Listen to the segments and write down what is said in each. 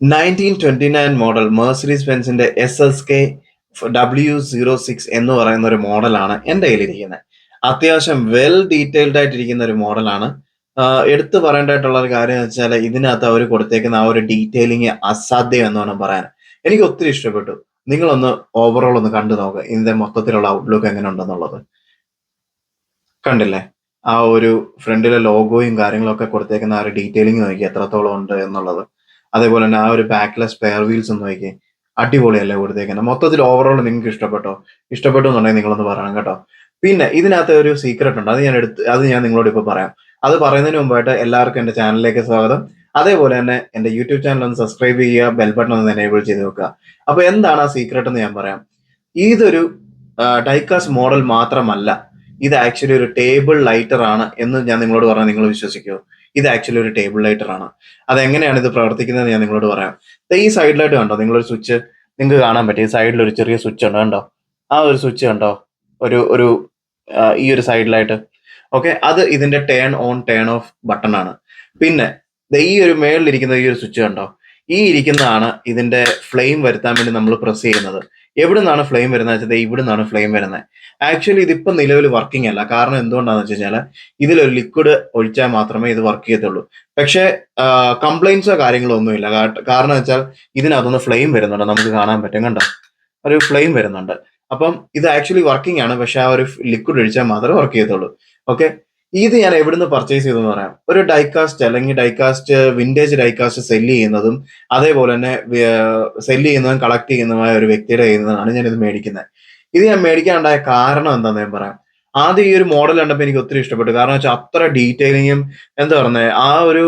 Nineteen twenty nine model Mercedes ബെൻസിന്റെ S S K W zero six എന്ന് പറയുന്ന ഒരു മോഡലാണ് എന്റെ കയ്യിലിരിക്കുന്നത്. അത്യാവശ്യം വെൽ ഡീറ്റെയിൽഡ് ആയിട്ടിരിക്കുന്ന ഒരു മോഡലാണ്. എടുത്തു പറയേണ്ടതായിട്ടുള്ള ഒരു കാര്യം എന്ന് വെച്ചാൽ ഇതിനകത്ത് അവർ കൊടുത്തേക്കുന്ന ആ ഒരു ഡീറ്റെയിലിംഗ് അസാധ്യം എന്ന് വേണം പറയാൻ. എനിക്ക് ഒത്തിരി ഇഷ്ടപ്പെട്ടു. നിങ്ങളൊന്ന് ഓവറോൾ ഒന്ന് കണ്ടു നോക്കുക ഇതിന്റെ മൊത്തത്തിലുള്ള ഔട്ട്ലുക്ക് എങ്ങനെ ഉണ്ടെന്നുള്ളത് കണ്ടില്ലേ? ആ ഒരു ഫ്രണ്ടിലെ ലോഗോയും കാര്യങ്ങളൊക്കെ കൊടുത്തേക്കുന്ന ആ ഒരു ഡീറ്റെയിലിംഗ് നോക്കി എത്രത്തോളം ഉണ്ട് എന്നുള്ളത്. അതേപോലെ തന്നെ ആ ഒരു ബാക്ക്ലെസ് സ്പെയർ വീൽസ് ഒന്ന് നോക്കി അടിപൊളിയല്ലേ കൊടുത്തേക്കുന്നത് മൊത്തത്തിൽ ഓവറോൾ നിങ്ങൾക്ക് ഇഷ്ടപ്പെട്ടോ? ഇഷ്ടപ്പെട്ടു എന്നുണ്ടെങ്കിൽ നിങ്ങളൊന്ന് പറയണം കേട്ടോ. പിന്നെ ഇതിനകത്ത് ഒരു സീക്രട്ട് ഉണ്ട്. അത് ഞാൻ എടുത്ത് അത് ഞാൻ നിങ്ങളോട് ഇപ്പോൾ പറയാം. അത് പറയുന്നതിന് മുമ്പായിട്ട് എല്ലാവർക്കും എന്റെ ചാനലിലേക്ക് സ്വാഗതം. അതേപോലെ തന്നെ എന്റെ യൂട്യൂബ് ചാനൽ ഒന്ന് സബ്സ്ക്രൈബ് ചെയ്യുക ബെൽ ബട്ടൺ ഒന്ന് എനേബിൾ ചെയ്ത് വെക്കുക. അപ്പോൾ എന്താണ് ആ സീക്രട്ട് എന്ന് ഞാൻ പറയാം. ഇതൊരു ഡൈക്കാസ് മോഡൽ മാത്രമല്ല. ഇത് ആക്ച്വലി ഒരു ടേബിൾ ലൈറ്റർ ആണ് എന്ന് ഞാൻ നിങ്ങളോട് പറഞ്ഞാൽ നിങ്ങൾ വിശ്വസിക്കുമോ ഇത് ആക്ച്വലി ഒരു ടേബിൾ ലൈറ്റർ ആണ്. അതെങ്ങനെയാണ് ഇത് പ്രവർത്തിക്കുന്നത് ഞാൻ നിങ്ങളോട് പറയാം. ഈ സൈഡിലായിട്ട് കണ്ടോ? നിങ്ങളൊരു സ്വിച്ച് നിങ്ങൾക്ക് കാണാൻ പറ്റും. ഈ സൈഡിൽ ഒരു ചെറിയ സ്വിച്ച് ഉണ്ട് കണ്ടോ? ആ ഒരു സ്വിച്ച് കണ്ടോ? ഒരു ഒരു ഈ ഒരു സൈഡിലായിട്ട് ഓക്കെ അത് ഇതിന്റെ turn on turn off button ആണ്. പിന്നെ ഈ ഒരു മേളിലിരിക്കുന്ന ഈ ഒരു സ്വിച്ച് കണ്ടോ? ഈ ഇരിക്കുന്നതാണ് ഇതിന്റെ ഫ്ലെയിം വരുത്താൻ വേണ്ടി നമ്മൾ പ്രസ് ചെയ്യുന്നത്. എവിടെ നിന്നാണ് ഫ്ലെയിം വരുന്നത് വെച്ചാൽ ഇവിടെ നിന്നാണ് ഫ്ലെയിം വരുന്നത്. ആക്ച്വലി ഇതിപ്പോ നിലവിൽ വർക്കിംഗ് അല്ല. കാരണം എന്തുകൊണ്ടാന്ന് വെച്ച് കഴിഞ്ഞാൽ ഇതിലൊരു ലിക്വിഡ് ഒഴിച്ചാൽ മാത്രമേ ഇത് വർക്ക് ചെയ്യത്തുള്ളൂ. പക്ഷേ കംപ്ലൈൻസോ കാര്യങ്ങളോ ഒന്നുമില്ല കാരണം വെച്ചാൽ ഇതിനകത്തുനിന്ന് ഫ്ലെയിം വരുന്നുണ്ട്. നമുക്ക് കാണാൻ പറ്റും. കണ്ടോ? ഒരു ഫ്ലെയിം വരുന്നുണ്ട്. അപ്പം ഇത് ആക്ച്വലി വർക്കിംഗ് ആണ്. പക്ഷെ ആ ഒരു ലിക്വിഡ് ഒഴിച്ചാൽ മാത്രമേ വർക്ക് ചെയ്യത്തുള്ളൂ. ഓക്കെ ഇത് ഞാൻ എവിടുന്ന് പർച്ചേസ് ചെയ്തെന്ന് പറയാം. ഒരു ഡൈകാസ്റ്റ് അല്ലെങ്കിൽ ഡൈകാസ്റ്റ് വിന്റേജ് ഡൈകാസ്റ്റ് സെല്ല് ചെയ്യുന്നതും അതേപോലെ തന്നെ സെല്ല് ചെയ്യുന്നതും കളക്ട് ചെയ്യുന്നതുമായ ഒരു വ്യക്തിയുടെ ചെയ്യുന്നതാണ് ഞാൻ ഇത് മേടിക്കുന്നത്. ഇത് ഞാൻ മേടിക്കാനുണ്ടായ കാരണം എന്താണെന്ന് ഞാൻ പറയാം. ആദ്യം ഈ ഒരു മോഡൽ കണ്ടപ്പോൾ എനിക്ക് ഒത്തിരി ഇഷ്ടപ്പെട്ടു. കാരണം വെച്ചാൽ അത്ര ഡീറ്റെയിലിങ്ങും എന്താ പറയുന്നത് ആ ഒരു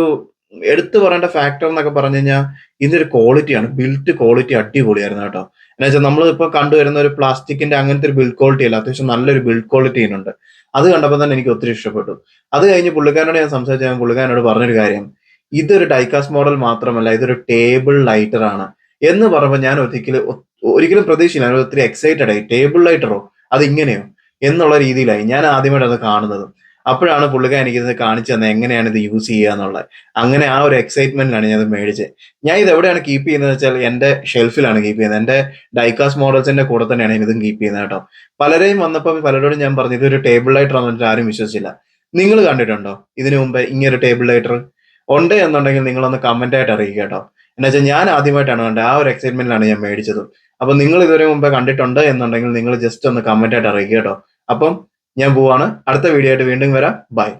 എടുത്തു പറയേണ്ട ഫാക്ടർ എന്നൊക്കെ പറഞ്ഞു കഴിഞ്ഞാൽ ഇതിന്റെ ഒരു ക്വാളിറ്റിയാണ് ബിൽറ്റ് ക്വാളിറ്റി അടിപൊളിയായിരുന്നു കേട്ടോ. എന്ന് വെച്ചാൽ നമ്മൾ ഇപ്പൊ കണ്ടുവരുന്ന ഒരു പ്ലാസ്റ്റിക്കിന്റെ അങ്ങനത്തെ ഒരു ബിൽഡ് ക്വാളിറ്റി അല്ല. അത്യാവശ്യം നല്ലൊരു ബിൽഡ് ക്വാളിറ്റി ഉണ്ട് അത് കണ്ടപ്പോൾ തന്നെ എനിക്ക് ഒത്തിരി ഇഷ്ടപ്പെട്ടു. അത് കഴിഞ്ഞ് പുള്ളിക്കാരനോട് ഞാൻ സംസാരിച്ച ഞാൻ പുള്ളിക്കാരനോട് പറഞ്ഞൊരു കാര്യം. ഇതൊരു ഡൈകാസ് മോഡൽ മാത്രമല്ല ഇതൊരു ടേബിൾ ലൈറ്റർ ആണ് എന്ന് പറയുമ്പോൾ ഞാൻ ഒരിക്കലും ഒരിക്കലും പ്രതീക്ഷയില്ല. ഞാൻ ഒത്തിരി എക്സൈറ്റഡ് ആയി. ടേബിൾ ലൈറ്ററോ അത് ഇങ്ങനെയോ എന്നുള്ള രീതിയിലായി. ഞാൻ ആദ്യമായിട്ട് അത് കാണുന്നത്. അപ്പോഴാണ് പുള്ളിക്കാരൻ എനിക്കിത് കാണിച്ചു തന്നെ എങ്ങനെയാണ് ഇത് യൂസ് ചെയ്യുക എന്നുള്ളത്. അങ്ങനെ ആ ഒരു എക്സൈറ്റ്മെന്റിലാണ് ഞാൻ ഇത് മേടിച്ചത്. ഞാൻ ഇത് എവിടെയാണ് കീപ്പ് ചെയ്യുന്നത് വെച്ചാൽ എന്റെ ഷെൽഫിലാണ് കീപ്പ് ചെയ്യുന്നത്. എന്റെ ഡൈകാസ് മോഡൽസിന്റെ കൂടെ തന്നെയാണ് ഇതും കീപ്പ് ചെയ്യുന്നത് കേട്ടോ. പലരെയും വന്നപ്പോൾ പലരോടും ഞാൻ പറഞ്ഞു ഇതൊരു ടേബിൾ ലൈറ്റർ വെച്ചിട്ട് ആരും വിശ്വസിച്ചില്ല. നിങ്ങൾ കണ്ടിട്ടുണ്ടോ ഇതിനു മുമ്പ് ഇങ്ങനെ ഒരു ടേബിൾ ലൈറ്റർ ഉണ്ട് എന്നുണ്ടെങ്കിൽ നിങ്ങളൊന്ന് കമന്റ് ആയിട്ട് അറിയിക്കുക കേട്ടോ. എന്നുവെച്ചാൽ ഞാൻ ആദ്യമായിട്ടാണ് കണ്ടത്. ആ ഒരു എക്സൈറ്റ്മെന്റിലാണ് ഞാൻ മേടിച്ചത്. അപ്പൊ നിങ്ങൾ ഇതുവരെ മുമ്പ് കണ്ടിട്ടുണ്ട് എന്നുണ്ടെങ്കിൽ നിങ്ങൾ ജസ്റ്റ് ഒന്ന് കമന്റ് ആയിട്ട് അറിയിക്കുക കേട്ടോ. അപ്പം ഞാൻ പോവാണ്. അടുത്ത വീഡിയോ ആയിട്ട് വീണ്ടും വരാം. ബൈ